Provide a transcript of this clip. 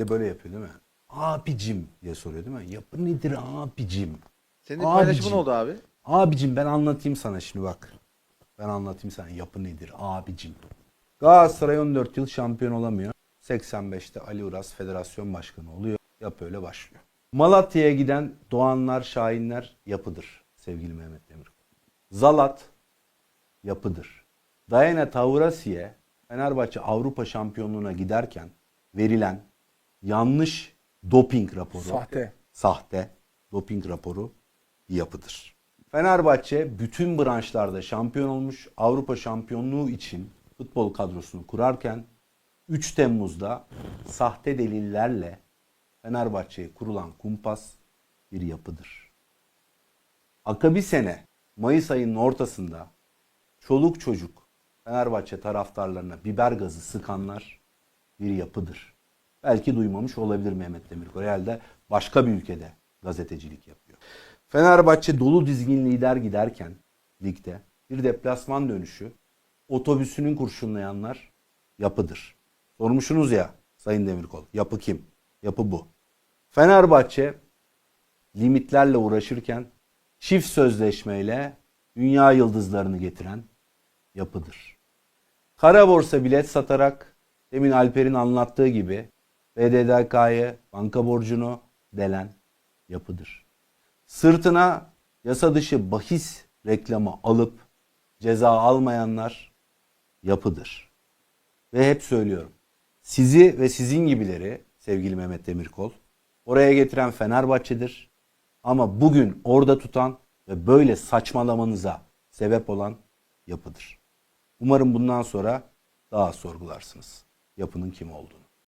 De böyle yapıyor değil mi? Abicim diye soruyor değil mi? Yapı nedir abicim? Senin bir paylaşımın Abicim. oldu abi. Abicim ben anlatayım sana şimdi bak. Ben anlatayım sana yapı nedir abicim. Galatasaray 14 yıl şampiyon olamıyor. 85'te Ali Uras federasyon başkanı oluyor. Yapı öyle başlıyor. Malatya'ya giden Doğanlar, Şahinler yapıdır sevgili Mehmet Demir. Zalat yapıdır. Diana Taurasi'ye Fenerbahçe Avrupa şampiyonluğuna giderken verilen yanlış doping raporu Sahte. sahte doping raporu bir yapıdır. Fenerbahçe bütün branşlarda şampiyon olmuş. Avrupa şampiyonluğu için futbol kadrosunu kurarken 3 Temmuz'da sahte delillerle Fenerbahçe'ye kurulan kumpas bir yapıdır. Akabi sene Mayıs ayının ortasında çoluk çocuk Fenerbahçe taraftarlarına biber gazı sıkanlar bir yapıdır. Belki duymamış olabilir Mehmet Demirkol. Herhalde başka bir ülkede gazetecilik yapıyor. Fenerbahçe dolu dizgin lider giderken ligde bir deplasman dönüşü otobüsünün kurşunlayanlar yapıdır. Sormuşsunuz ya Sayın Demirkol. Yapı kim? Yapı bu. Fenerbahçe limitlerle uğraşırken çift sözleşmeyle dünya yıldızlarını getiren yapıdır. Kara borsa bilet satarak demin Alper'in anlattığı gibi BDDK'yı, banka borcunu delen yapıdır. Sırtına yasa dışı bahis reklamı alıp ceza almayanlar yapıdır. Ve hep söylüyorum. Sizi ve sizin gibileri sevgili Mehmet Demirkol oraya getiren Fenerbahçe'dir. Ama bugün orada tutan ve böyle saçmalamanıza sebep olan yapıdır. Umarım bundan sonra daha sorgularsınız yapının kim olduğunu.